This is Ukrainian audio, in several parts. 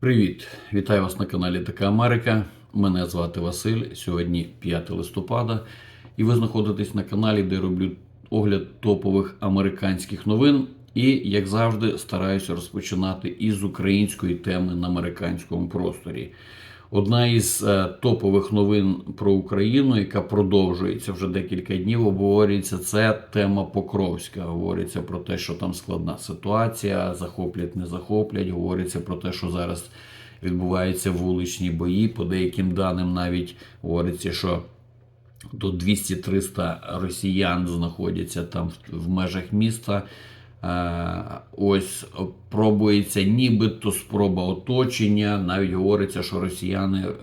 Привіт! Вітаю вас на каналі Така Америка. Мене звати Василь. Сьогодні 5 листопада, і ви знаходитесь на каналі, де роблю огляд топових американських новин. І, як завжди, стараюся розпочинати із української теми на американському просторі. Одна із е, топових новин про Україну, яка продовжується вже декілька днів, обговорюється це тема Покровська. Говориться про те, що там складна ситуація, захоплять, не захоплять. Говориться про те, що зараз відбуваються вуличні бої. По деяким даним навіть говориться, що до 200-300 росіян знаходяться там в- в межах міста. Е, Ось пробується нібито спроба оточення. Навіть говориться, що росіяни е,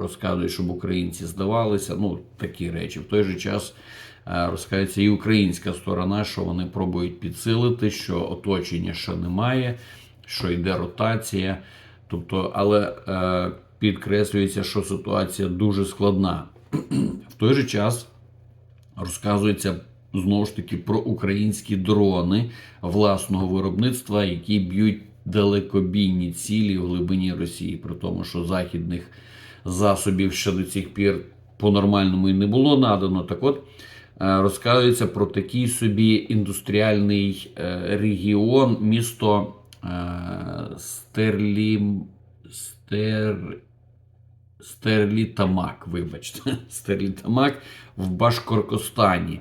розказують, щоб українці здавалися. Ну, такі речі. В той же час е, розказується і українська сторона, що вони пробують підсилити, що оточення ще немає, що йде ротація. Тобто, але підкреслюється, що ситуація дуже складна. В той же час розказується знову ж таки про українські дрони власного виробництва, які б'ють далекобійні цілі в глибині Росії, при тому, що західних засобів ще до цих пір по-нормальному і не було надано. Так от е, розказується про такий собі індустріальний е, регіон, місто е, Стерлі... Стер... Стерлітамак, вибачте, Стерлітамак в Башкоркостані.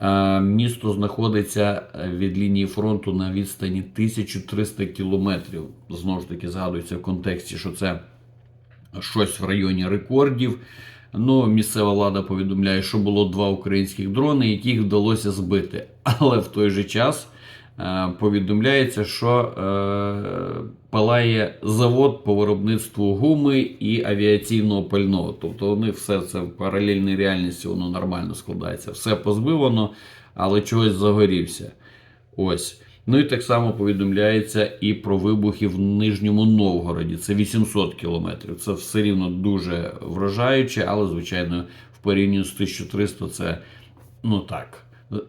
Е, Місто знаходиться е, від лінії фронту на відстані 1300 кілометрів. Знову ж таки, згадується в контексті, що це щось в районі рекордів. Ну, місцева влада повідомляє, що було два українських дрони, яких вдалося збити. Але в той же час повідомляється, що е, палає завод по виробництву гуми і авіаційного пального. Тобто вони все це в паралельній реальності воно нормально складається. Все позбивано, але чогось загорівся. Ось. Ну і так само повідомляється і про вибухи в Нижньому Новгороді. Це 800 кілометрів. Це все рівно дуже вражаюче, але, звичайно, в порівнянні з 1300 це ну так,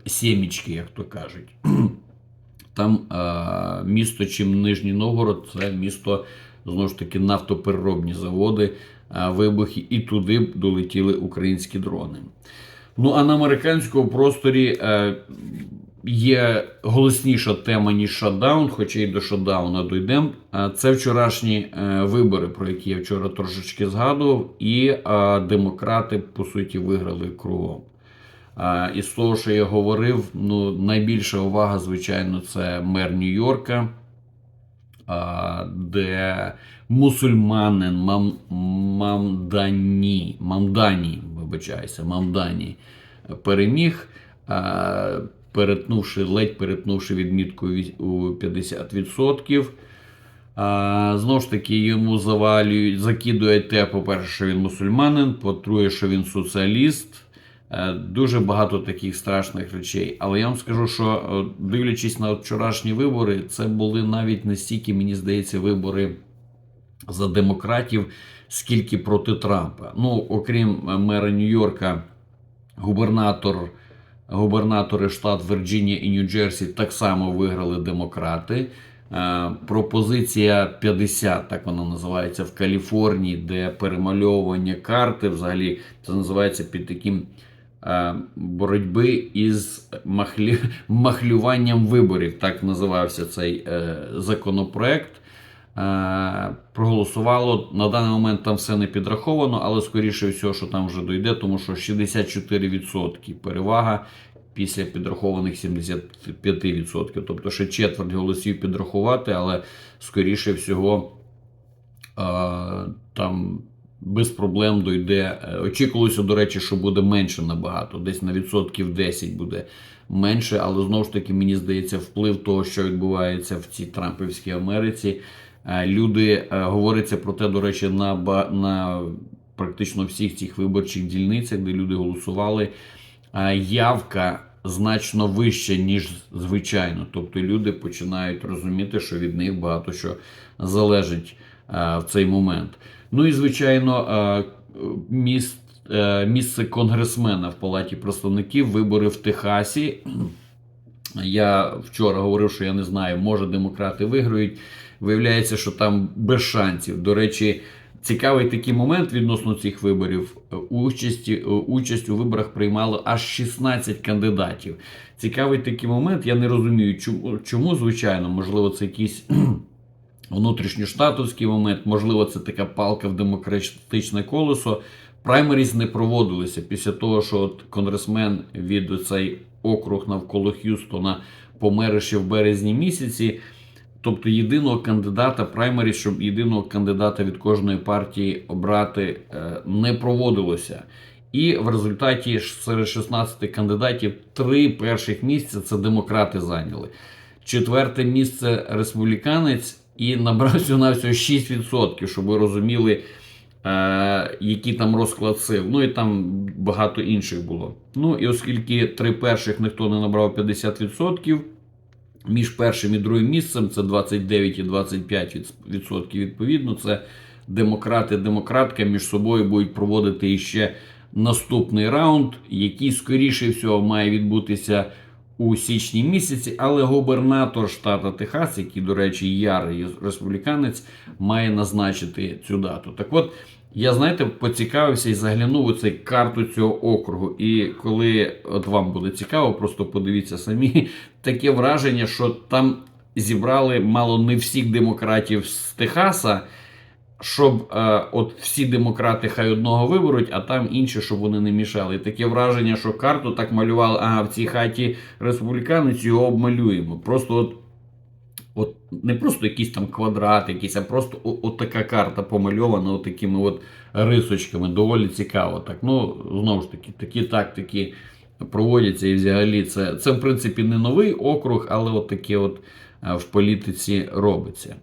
сімічки, як то кажуть. Там е, місто, чим Нижній Новгород, це місто знову ж таки нафтопереробні заводи, е, вибухи, і туди долетіли українські дрони. Ну а на американському просторі е, є голосніша тема, ніж шатдаун, хоча й до шатдауна дійдемо. Це вчорашні е, вибори, про які я вчора трошечки згадував, і е, демократи, по суті, виграли кругом. І з того, що я говорив, ну, найбільша увага, звичайно, це мер Нью-Йорка, де мусульманин Мам, Мамдані, Мамдані, вибачаюся, Мамдані переміг, перетнувши, ледь перетнувши відмітку у 50%. А, знову ж таки, йому завалюють, закидують те, по-перше, що він мусульманин, по-друге, що він соціаліст. Е, Дуже багато таких страшних речей. Але я вам скажу, що е, дивлячись на вчорашні вибори, це були навіть не стільки, мені здається, вибори за демократів, скільки проти Трампа. Ну, окрім е, мера Нью-Йорка, губернатор, губернатори штат Вірджинія і Нью-Джерсі так само виграли демократи. Пропозиція 50, так вона називається в Каліфорнії, де перемальовування карти, взагалі це називається під таким боротьби із махлі... махлюванням виборів. Так називався цей е, законопроект. Е, проголосувало. На даний момент там все не підраховано, але скоріше всього, що там вже дойде, тому що 64% перевага після підрахованих 75%. Тобто ще четверть голосів підрахувати, але скоріше всього е, там без проблем дойде. Е, Очікувалося, до речі, що буде менше набагато, десь на відсотків 10 буде менше, але знову ж таки, мені здається, вплив того, що відбувається в цій Трампівській Америці. Е, Люди е, говориться про те, до речі, на, на практично всіх цих виборчих дільницях, де люди голосували. Явка значно вища, ніж звичайно. Тобто люди починають розуміти, що від них багато що залежить в цей момент. Ну і звичайно, е, міст, е, місце конгресмена в Палаті представників, вибори в Техасі. Я вчора говорив, що я не знаю, може демократи виграють. Виявляється, що там без шансів. До речі, цікавий такий момент відносно цих виборів. Участь, участь у виборах приймало аж 16 кандидатів. Цікавий такий момент. Я не розумію, чому, чому звичайно, можливо, це якийсь внутрішньоштатовський момент, можливо, це така палка в демократичне колесо. Праймеріз не проводилися після того, що от конгресмен від цей округ навколо Х'юстона помер ще в березні місяці. Тобто єдиного кандидата праймері, щоб єдиного кандидата від кожної партії обрати е, не проводилося. І в результаті серед 16 кандидатів три перших місця це демократи зайняли. Четверте місце республіканець і набрав всього на всього 6%, щоб ви розуміли, е, який там розклад сил. Ну і там багато інших було. Ну і оскільки три перших ніхто не набрав 50%, між першим і другим місцем це 29 і 25% відсотків відповідно. Це демократи, демократка між собою будуть проводити іще наступний раунд, який скоріше всього має відбутися у січні місяці. Але губернатор штата Техас, який, до речі, ярий республіканець, має назначити цю дату. Так от. Я, знаєте, поцікавився і заглянув у цей карту цього округу. І коли от вам буде цікаво, просто подивіться самі, таке враження, що там зібрали мало не всіх демократів з Техаса, щоб е, от всі демократи хай одного виберуть, а там інші, щоб вони не мішали. І таке враження, що карту так малювали, ага, в цій хаті республіканець його обмалюємо. Просто от. От не просто якийсь там квадрат, якийсь, а просто от така карта помальована от такими от рисочками. Доволі цікаво. Так, ну знову ж таки, такі тактики проводяться і взагалі це, це в принципі не новий округ, але от таке от е, в політиці робиться.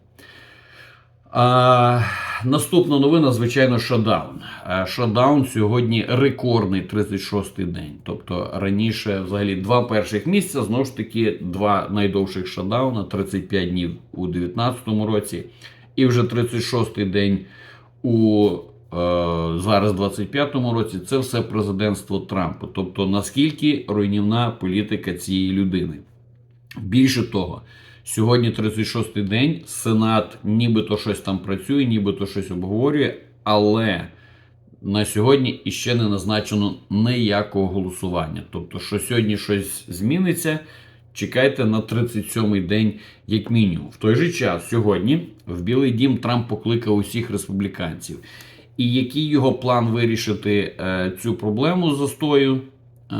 А, наступна новина, звичайно, шатдаун. А, Шатдаун сьогодні рекордний 36-й день. Тобто раніше, взагалі, два перших місця, знову ж таки, два найдовших шатдауна, 35 днів у 2019 році, і вже 36-й день у е, зараз 25-му році. Це все президентство Трампа. Тобто, наскільки руйнівна політика цієї людини. Більше того, сьогодні 36-й день, Сенат нібито щось там працює, нібито щось обговорює, але на сьогодні іще не назначено ніякого голосування. Тобто, що сьогодні щось зміниться, чекайте на 37-й день, як мінімум. В той же час, сьогодні, в Білий Дім Трамп покликав усіх республіканців. І який його план вирішити е, цю проблему застою е,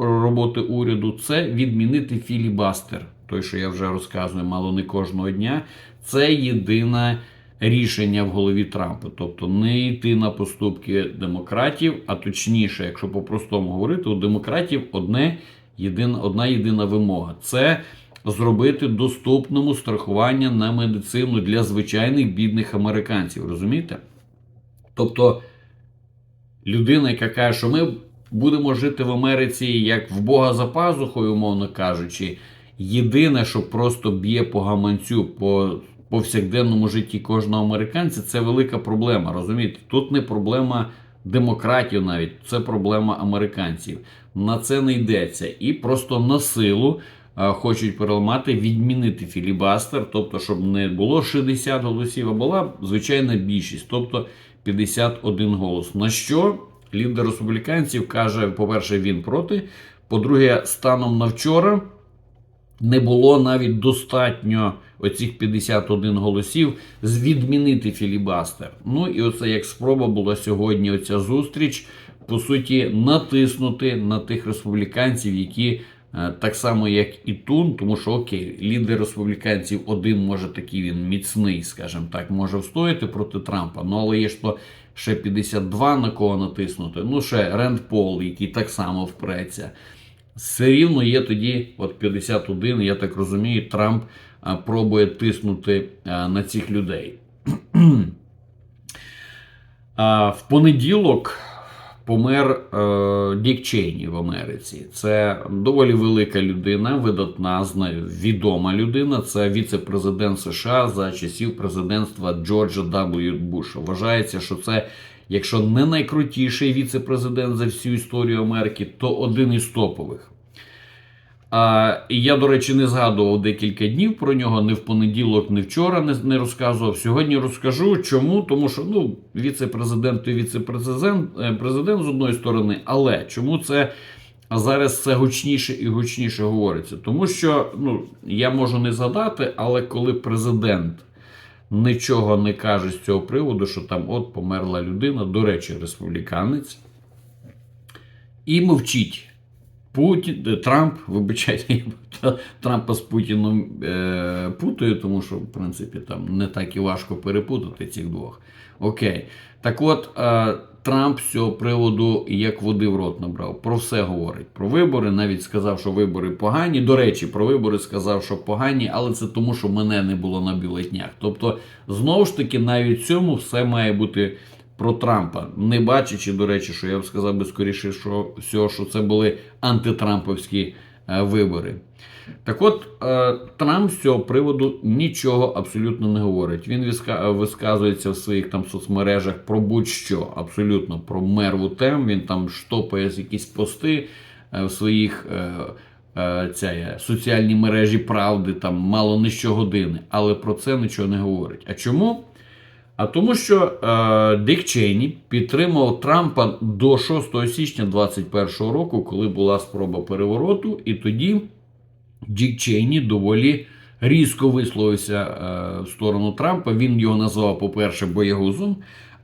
роботи уряду, це відмінити філібастер. Той, що я вже розказую, мало не кожного дня. Це єдине рішення в голові Трампа. Тобто не йти на поступки демократів, а точніше, якщо по-простому говорити, у демократів одне єдина, одна єдина вимога це зробити доступному страхування на медицину для звичайних бідних американців. Розумієте? Тобто людина, яка каже, що ми будемо жити в Америці як в Бога за пазухою, умовно кажучи, єдине, що просто б'є по гаманцю по повсякденному житті кожного американця, це велика проблема. Розумієте? Тут не проблема демократів навіть, це проблема американців. На це не йдеться. І просто на силу е, хочуть переламати, відмінити філібастер, тобто, щоб не було 60 голосів, а була звичайна більшість, тобто 51 голос. На що лідер республіканців каже: по-перше, він проти. По-друге, станом на вчора не було навіть достатньо оцих 51 голосів з відмінити філібастер. Ну і оце як спроба була сьогодні. Оця зустріч по суті натиснути на тих республіканців, які е, так само як і Тун, тому що окей, лідер республіканців один може такий він міцний, скажімо так, може встояти проти Трампа. Ну але є ж то ще 52 на кого натиснути. Ну ще Ренд Пол, який так само впреться. Все рівно є тоді, от 51, я так розумію, Трамп а, пробує тиснути а, на цих людей. в понеділок помер е, Дік Чейні в Америці. Це доволі велика людина, видатна, відома людина. Це віце-президент США за часів президентства Джорджа W. Буша. Вважається, що це, якщо не найкрутіший віце-президент за всю історію Америки, то один із топових. А, і я, до речі, не згадував декілька днів про нього, не в понеділок, не вчора не, не розказував. Сьогодні розкажу. Чому? Тому що ну, віце-президент і віце-президент е, президент з одної сторони, але чому це зараз це гучніше і гучніше говориться? Тому що ну, я можу не згадати, але коли президент нічого не каже з цього приводу, що там от померла людина, до речі, республіканець, і мовчить. Путін, е, Трамп, вибачайте, я Трампа з Путіном е, путаю, тому що, в принципі, там не так і важко перепутати цих двох. Окей. Так от, е, Трамп з цього приводу як води в рот набрав. Про все говорить. Про вибори, навіть сказав, що вибори погані. До речі, про вибори сказав, що погані, але це тому, що мене не було на бюлетнях. Тобто, знову ж таки, навіть цьому все має бути про Трампа, не бачачи, до речі, що я б сказав би скоріше, що всього, що це були антитрамповські е, вибори. Так от, е, Трамп з цього приводу нічого абсолютно не говорить. Він висказується в своїх там соцмережах про будь-що, абсолютно про мерву тем. Він там штопає якісь пости е, в своїх е, е, ця, соціальній мережі правди, там мало не щогодини, але про це нічого не говорить. А чому? А тому, що е, Дик Чейні підтримав Трампа до 6 січня 2021 року, коли була спроба перевороту, і тоді Дік Чейні доволі різко висловився е, в сторону Трампа. Він його назвав, по-перше, боягузом,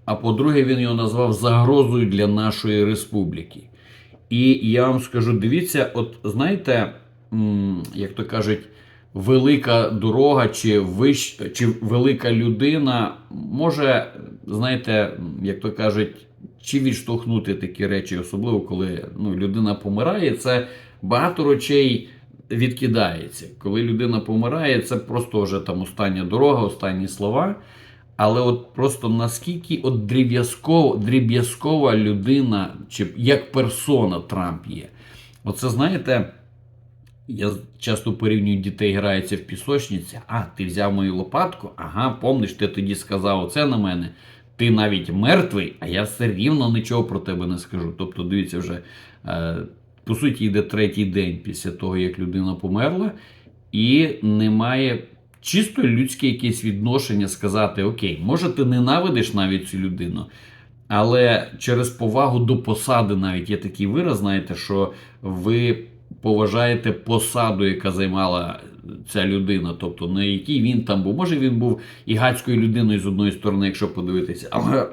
а по-друге, він його назвав загрозою для нашої республіки. І я вам скажу: дивіться, от знаєте, як то кажуть, велика дорога чи вищ, чи велика людина може, знаєте, як то кажуть, чи відштовхнути такі речі, особливо коли ну, людина помирає, це багато речей відкидається. Коли людина помирає, це просто вже там остання дорога, останні слова. Але от просто наскільки от дріб'язкова, людина, чи як персона Трамп є. Оце знаєте, я часто порівнюю дітей, граються в пісочниці. А, ти взяв мою лопатку? Ага, помниш, ти тоді сказав оце на мене. Ти навіть мертвий, а я все рівно нічого про тебе не скажу. Тобто, дивіться, вже е, по суті йде третій день після того, як людина померла, і немає чисто людське якесь відношення сказати: Окей, може, ти ненавидиш навіть цю людину. Але через повагу до посади навіть є такий вираз, знаєте, що ви поважаєте посаду, яка займала ця людина, тобто на якій він там був. Може він був і гадською людиною з одної сторони, якщо подивитися, але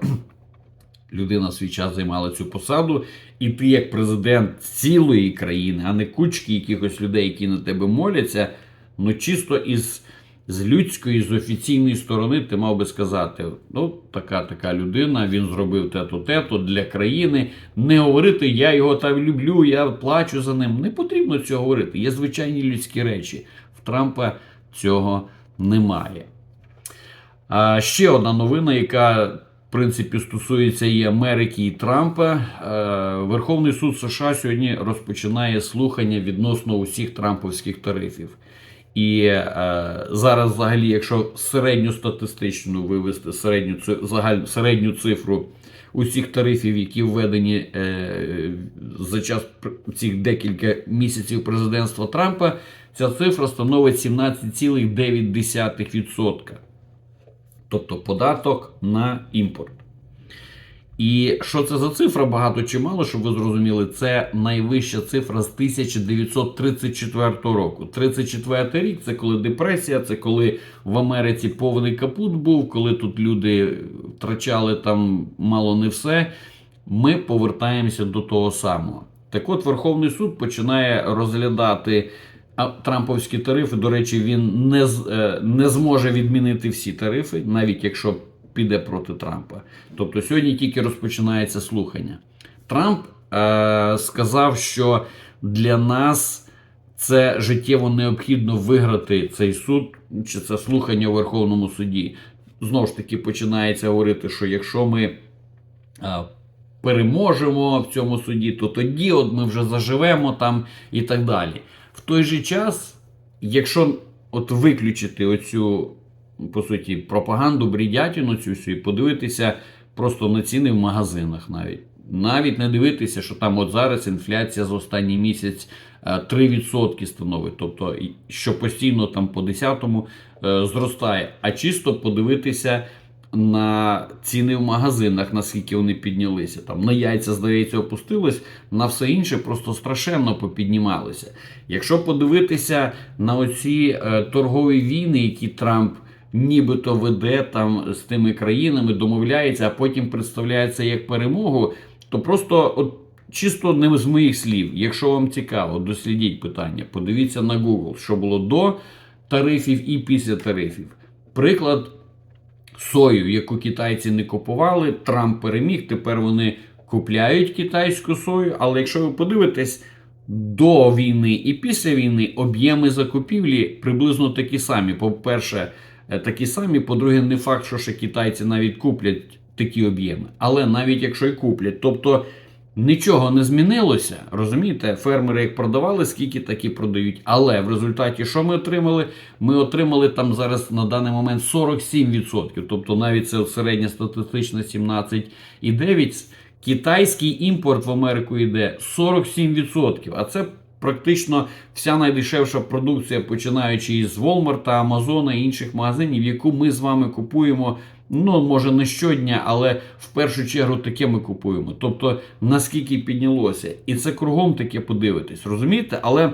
людина в свій час займала цю посаду, і ти, як президент цілої країни, а не кучки якихось людей, які на тебе моляться, ну чисто із. З людської, з офіційної сторони, ти мав би сказати: ну, така така людина, він зробив те-то, те-то для країни. Не говорити, я його там люблю, я плачу за ним. Не потрібно цього говорити. Є звичайні людські речі. В Трампа цього немає. А ще одна новина, яка принципі стосується і Америки, і Трампа. Е, Верховний суд США сьогодні розпочинає слухання відносно усіх трамповських тарифів. І е, зараз, взагалі, якщо середню статистичну вивести середню, загаль, середню цифру усіх тарифів, які введені е, за час цих декілька місяців президентства Трампа, ця цифра становить 17,9%. Тобто податок на імпорт. І що це за цифра, багато чи мало, щоб ви зрозуміли, це найвища цифра з 1934 року. 34 рік це коли депресія, це коли в Америці повний капут був, коли тут люди втрачали там мало не все. Ми повертаємося до того самого. Так от Верховний суд починає розглядати Трамповські тарифи. До речі, він не, е, не зможе відмінити всі тарифи, навіть якщо піде проти Трампа. Тобто сьогодні тільки розпочинається слухання. Трамп е, сказав, що для нас це життєво необхідно виграти цей суд чи це слухання у Верховному суді. Знову ж таки, починається говорити, що якщо ми е, переможемо в цьому суді, то тоді от ми вже заживемо там і так далі. В той же час, якщо от виключити оцю по суті, пропаганду, брідятину цю всю і подивитися просто на ціни в магазинах навіть. Навіть не дивитися, що там от зараз інфляція за останній місяць е, 3% становить, тобто що постійно там по 10-му е, зростає, а чисто подивитися на ціни в магазинах, наскільки вони піднялися. Там на яйця, здається, опустились, на все інше просто страшенно попіднімалися. Якщо подивитися на оці е, торгові війни, які Трамп нібито веде там з тими країнами, домовляється, а потім представляє це як перемогу, то просто от. Чисто не з моїх слів. Якщо вам цікаво, дослідіть питання. Подивіться на Google, що було до тарифів і після тарифів. Приклад сою, яку китайці не купували, Трамп переміг. Тепер вони купляють китайську сою. Але якщо ви подивитесь до війни і після війни, об'єми закупівлі приблизно такі самі. По-перше, е, такі самі. По-друге, не факт, що ще китайці навіть куплять такі об'єми. Але навіть якщо й куплять, тобто. Нічого не змінилося, розумієте? Фермери як продавали, скільки так і продають. Але в результаті що ми отримали? Ми отримали там зараз на даний момент 47%. Тобто навіть це середня статистична 17,9%. Китайський імпорт в Америку йде 47%. А це практично вся найдешевша продукція, починаючи із Walmart, Amazon і інших магазинів, яку ми з вами купуємо. Ну, може, не щодня, але в першу чергу таке ми купуємо. Тобто, наскільки піднялося. І це кругом таке подивитись, розумієте? Але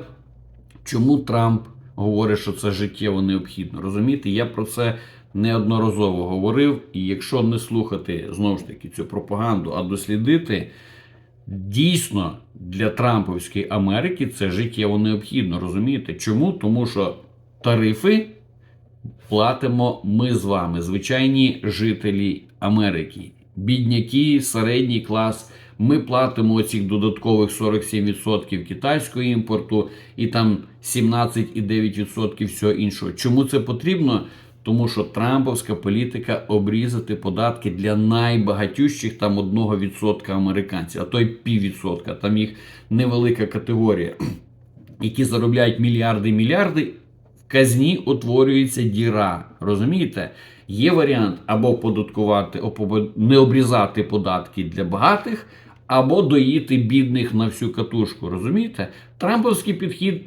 чому Трамп говорить, що це життєво необхідно? Розумієте, я про це неодноразово говорив. І якщо не слухати знову ж таки цю пропаганду, а дослідити, дійсно для Трамповської Америки це життєво необхідно. Розумієте? Чому? Тому що тарифи платимо ми з вами, звичайні жителі Америки, бідняки, середній клас. Ми платимо оцих додаткових 47% китайського імпорту і там 17,9% всього іншого. Чому це потрібно? Тому що Трамповська політика обрізати податки для найбагатющих там 1% американців, а то й піввідсотка. Там їх невелика категорія, які заробляють мільярди і мільярди. Казні утворюється діра. Розумієте? Є варіант або податкувати, не обрізати податки для багатих, або доїти бідних на всю катушку. Розумієте? Трамповський підхід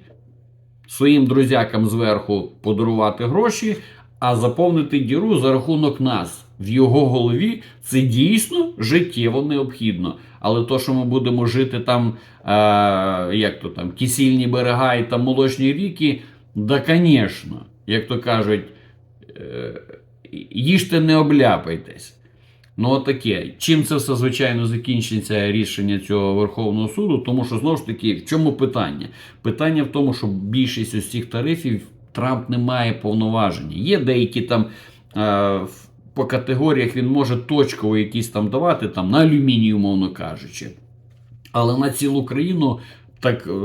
своїм друзякам зверху подарувати гроші, а заповнити діру за рахунок нас. В його голові це дійсно життєво необхідно. Але то, що ми будемо жити там, е, як то там, кисільні берега і там молочні ріки, да, звісно, як то кажуть, е, їжте не обляпайтесь. Ну, отаке. Чим це все, звичайно, закінчиться рішення цього Верховного суду? Тому що знову ж таки, в чому питання? Питання в тому, що більшість цих тарифів Трамп не має повноваження. Є деякі там е, по категоріях він може точково якісь там давати, там на алюміній, умовно кажучи. Але на цілу країну так е, е,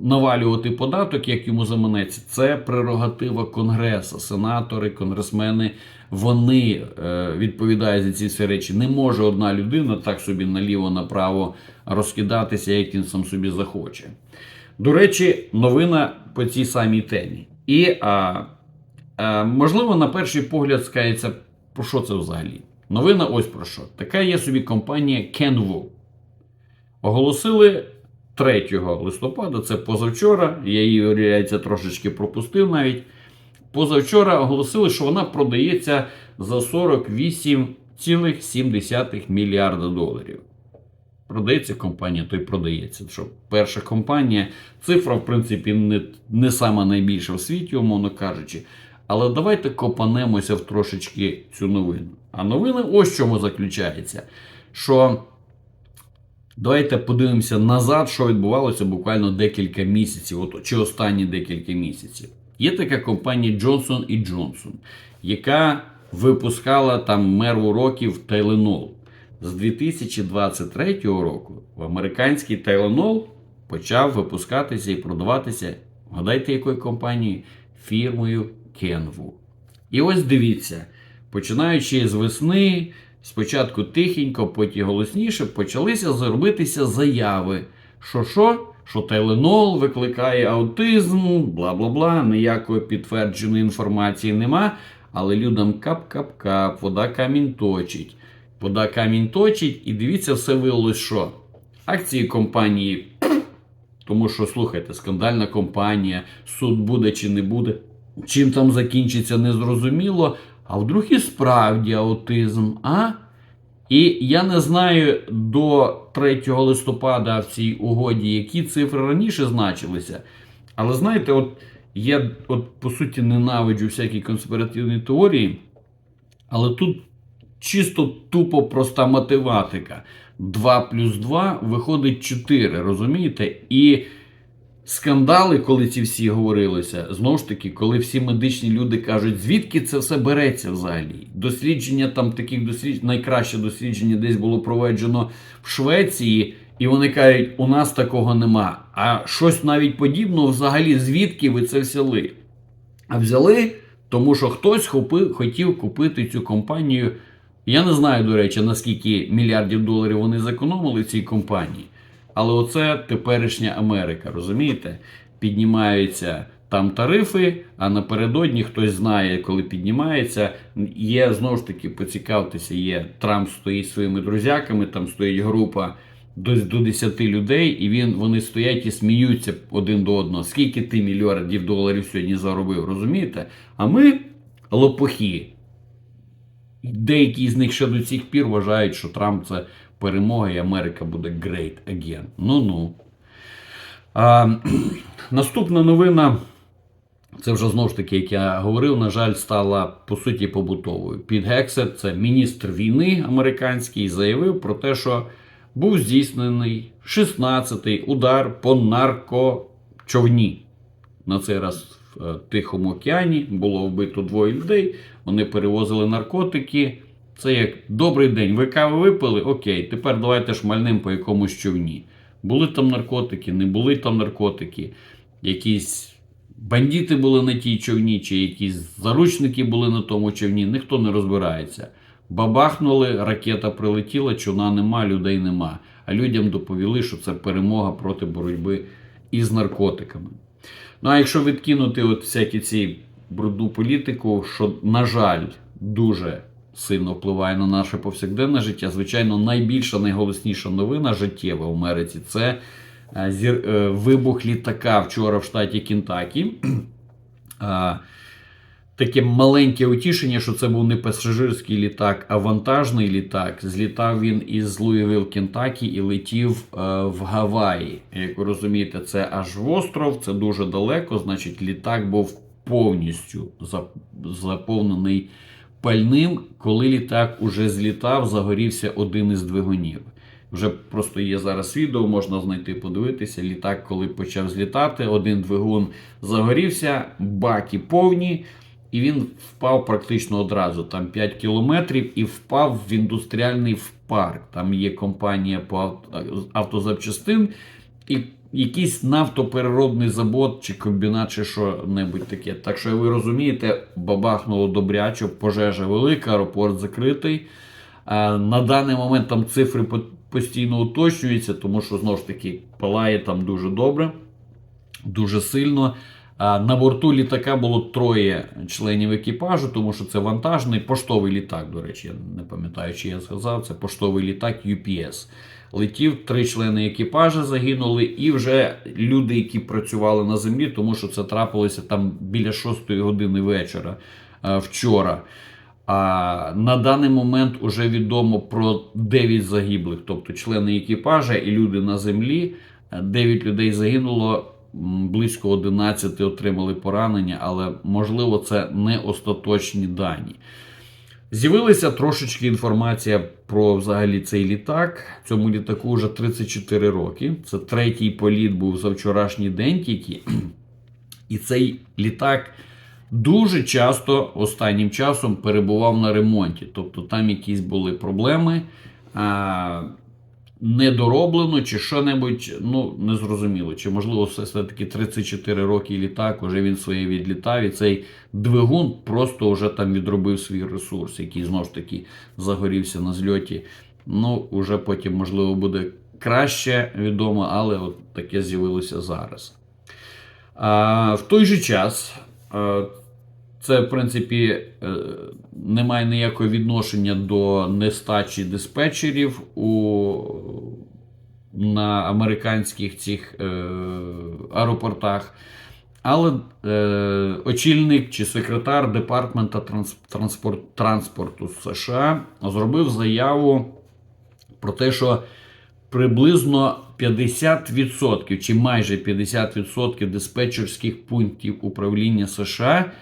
навалювати податок, як йому заманеться, це прерогатива Конгресу. Сенатори, конгресмени, вони е, відповідають за ці всі речі. Не може одна людина так собі наліво-направо розкидатися, як він сам собі захоче. До речі, новина по цій самій темі. І а, а, можливо, на перший погляд скається, про що це взагалі? Новина ось про що. Така є собі компанія Canvu. Оголосили 3 листопада, це позавчора. Я її, виявляється, трошечки пропустив навіть. Позавчора оголосили, що вона продається за 48,7 мільярда доларів. Продається компанія, то й продається. Що перша компанія, цифра, в принципі, не, не сама найбільша в світі, умовно кажучи. Але давайте копанемося в трошечки цю новину. А новина ось в чому заключається. Що давайте подивимося назад, що відбувалося буквально декілька місяців, от, чи останні декілька місяців. Є така компанія Johnson Johnson, яка випускала там мерву років Tylenol. З 2023 року в американський Tylenol почав випускатися і продаватися, гадайте, якою компанією? Фірмою Kenvu. І ось дивіться, починаючи з весни, спочатку тихенько, потім голосніше, почалися зробитися заяви. Що що? Що Tylenol викликає аутизм, бла бла бла, ніякої підтвердженої інформації нема. Але людям кап-кап-кап, вода камінь точить. вода камінь точить, і дивіться, все виявилось, що акції компанії. Тому що, слухайте, скандальна компанія, суд буде чи не буде. Чим там закінчиться, незрозуміло. А вдруг і справді аутизм, а? І я не знаю до 3 листопада в цій угоді, які цифри раніше значилися. Але знаєте, от я от, по суті ненавиджу всякі конспіративні теорії, але тут чисто тупо проста математика. 2 плюс 2 виходить 4, розумієте? І скандали, коли ці всі говорилися, знову ж таки, коли всі медичні люди кажуть, звідки це все береться взагалі. Дослідження там таких досліджень, найкраще дослідження десь було проведено в Швеції, і вони кажуть, у нас такого нема. А щось навіть подібного взагалі, звідки ви це взяли? А взяли, тому що хтось хопи, хотів купити цю компанію. Я не знаю, до речі, наскільки мільярдів доларів вони зекономили цій компанії. Але оце теперішня Америка, розумієте? Піднімаються там тарифи, а напередодні хтось знає, коли піднімається. Є знову ж таки, поцікавтеся, є Трамп стоїть своїми друзяками, там стоїть група до, до 10 людей, і він, вони стоять і сміються один до одного. Скільки ти мільярдів доларів сьогодні заробив, розумієте? А ми лопухи. Деякі з них ще до цих пір вважають, що Трамп це перемога і Америка буде great again. Ну-ну. А, наступна новина. Це вже знову ж таки, як я говорив, на жаль, стала по суті побутовою. Під Гексет, це міністр війни американський, заявив про те, що був здійснений 16-й удар по наркочовні. На цей раз в е, Тихому океані було вбито двоє людей. Вони перевозили наркотики. Це як добрий день. Ви каву випили? Окей, тепер давайте шмальним по якомусь човні. Були там наркотики, не були там наркотики, якісь бандити були на тій човні, чи якісь заручники були на тому човні, ніхто не розбирається. Бабахнули, ракета прилетіла, човна нема, людей нема. А людям доповіли, що це перемога проти боротьби із наркотиками. Ну а якщо відкинути от всякі ці брудну політику, що, на жаль, дуже сильно впливає на наше повсякденне життя, звичайно, найбільша, найголосніша новина життєва в Америці це е, е, вибух літака вчора в штаті Кентакі. Е, Таке маленьке утішення, що це був не пасажирський літак, а вантажний літак. Злітав він із Луївіл, Кентакі і летів е, в Гаваї. Як ви розумієте, це аж в остров, це дуже далеко. Значить, літак був повністю заповнений пальним. Коли літак уже злітав, загорівся один із двигунів. Вже просто є зараз відео, можна знайти, подивитися. Літак, коли почав злітати, один двигун загорівся, баки повні. І він впав практично одразу, там 5 кілометрів, і впав в індустріальний парк. Там є компанія по автозапчастин, і якийсь нафтопереробний завод чи комбінат, чи що-небудь таке. Так що, ви розумієте, бабахнуло добрячо, пожежа велика, аеропорт закритий. На даний момент там цифри постійно уточнюються, тому що знову ж таки палає там дуже добре, дуже сильно. На борту літака було троє членів екіпажу, тому що це вантажний поштовий літак. До речі, я не пам'ятаю, чи я сказав, це поштовий літак UPS. Летів три члени екіпажу загинули, і вже люди, які працювали на землі, тому що це трапилося там біля 6 години вечора вчора. А на даний момент вже відомо про 9 загиблих, тобто члени екіпажа і люди на землі. 9 людей загинуло близько 11 отримали поранення, але можливо це не остаточні дані. З'явилася трошечки інформація про взагалі цей літак. Цьому літаку вже 34 роки. Це третій політ був за вчорашній день тільки. І цей літак дуже часто останнім часом перебував на ремонті. Тобто там якісь були проблеми недороблено чи що-небудь, ну не зрозуміло. Чи можливо все-таки 34 роки літак, уже він своє відлітав, і цей двигун просто вже там відробив свій ресурс, який знову ж таки загорівся на зльоті. Ну, вже потім, можливо, буде краще відомо, але от таке з'явилося зараз. А, В той же час. Це, в принципі, е, не має ніякого відношення до нестачі диспетчерів у, на американських цих е, аеропортах. Але е, очільник чи секретар Департамента транспорт, транспорту США зробив заяву про те, що приблизно 50% чи майже 50% диспетчерських пунктів управління США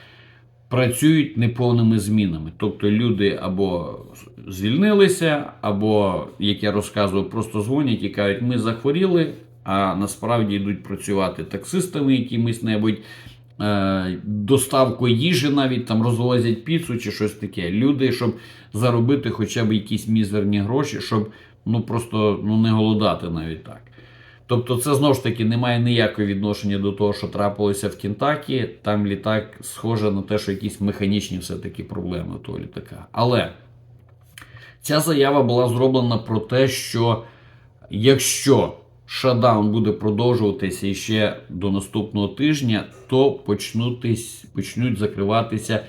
працюють неповними змінами. Тобто люди або звільнилися, або, як я розказував, просто дзвонять і кажуть, ми захворіли, а насправді йдуть працювати таксистами якимись небудь. е, Доставкою їжі навіть там розвозять піцу чи щось таке. Люди, щоб заробити хоча б якісь мізерні гроші, щоб ну просто ну, не голодати навіть так. Тобто, це знову ж таки не має ніякого відношення до того, що трапилося в Кентакі. Там літак схоже на те, що якісь механічні все-таки проблеми того літака. Але ця заява була зроблена про те, що якщо шатдаун буде продовжуватися іще до наступного тижня, то почнуть закриватися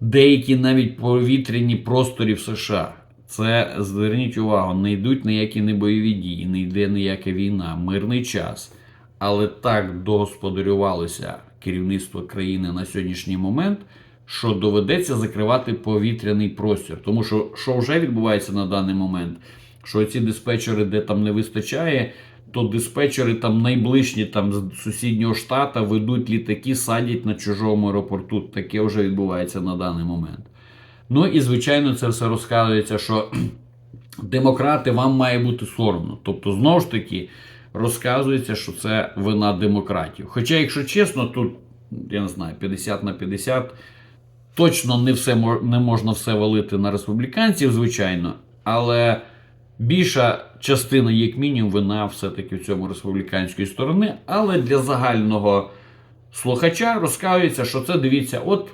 деякі навіть повітряні просторі в США. Це зверніть увагу, не йдуть ніякі не бойові дії, не йде ніяка війна, мирний час. Але так догосподарювалося керівництво країни на сьогоднішній момент, що доведеться закривати повітряний простір. Тому що що вже відбувається на даний момент, що ці диспетчери, де там не вистачає, то диспетчери там найближчі там з сусіднього штата ведуть літаки, садять на чужому аеропорту. Таке вже відбувається на даний момент. Ну і звичайно, це все розказується, що демократи вам має бути соромно. Тобто, знову ж таки, розказується, що це вина демократів. Хоча, якщо чесно, тут я не знаю, 50 на 50, точно не все не можна все валити на республіканців, звичайно, але більша частина, як мінімум, вина все-таки в цьому республіканської сторони. Але для загального слухача розказується, що це дивіться, от.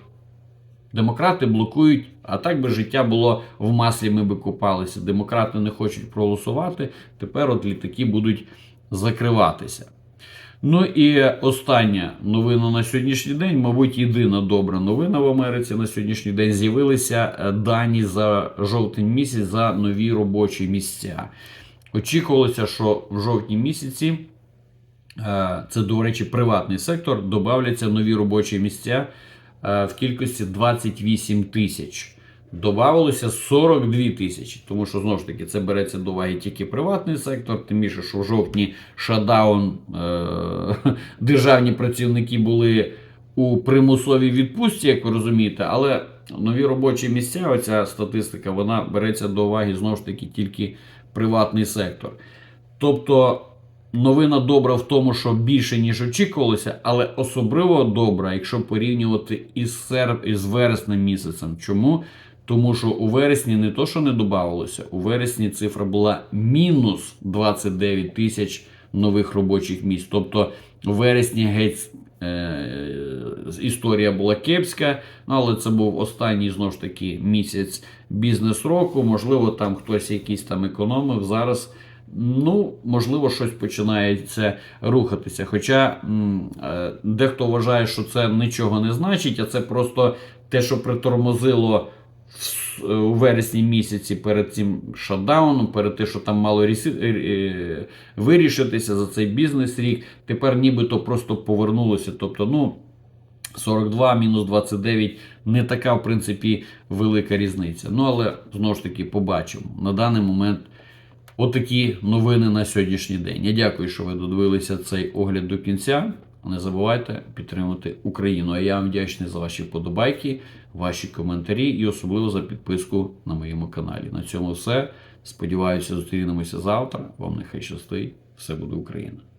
Демократи блокують, а так би життя було в маслі, ми би купалися. Демократи не хочуть проголосувати. Тепер от літаки будуть закриватися. Ну і остання новина на сьогоднішній день, мабуть, єдина добра новина в Америці на сьогоднішній день з'явилися е, дані за жовтень місяць за нові робочі місця. Очікувалося, що в жовтні місяці Е, це, до речі, приватний сектор, додавляться нові робочі місця в кількості 28 тисяч. Добавилося 42 тисячі, тому що знову ж таки це береться до уваги тільки приватний сектор, тим більше, що в жовтні шатдаун е- державні працівники були у примусовій відпустці, як ви розумієте, але нові робочі місця, оця статистика, вона береться до уваги знову ж таки тільки приватний сектор. Тобто новина добра в тому, що більше ніж очікувалося, але особливо добра, якщо порівнювати із серп... із вереснем місяцем. Чому? Тому що у вересні не то, що не додавалося, у вересні цифра була мінус 29 тисяч нових робочих місць. Тобто у вересні геть е, історія була кепська, ну, але це був останній знову ж таки місяць бізнес року. Можливо, там хтось якийсь там економив. Зараз Ну, можливо, щось починається рухатися. Хоча е, дехто вважає, що це нічого не значить, а це просто те, що притормозило е, у вересні місяці перед цим шатдауном, перед тим, що там мало е, вирішитися за цей бізнес рік. Тепер нібито просто повернулося. Тобто, ну. 42 мінус 29 не така, в принципі, велика різниця. Ну, але знову ж таки побачимо. На даний момент Отакі новини на сьогоднішній день. Я дякую, що ви додивилися цей огляд до кінця. Не забувайте підтримати Україну. А я вам вдячний за ваші вподобайки, ваші коментарі і особливо за підписку на моєму каналі. На цьому все. Сподіваюся, зустрінемося завтра. Вам нехай щастить. Все буде Україна!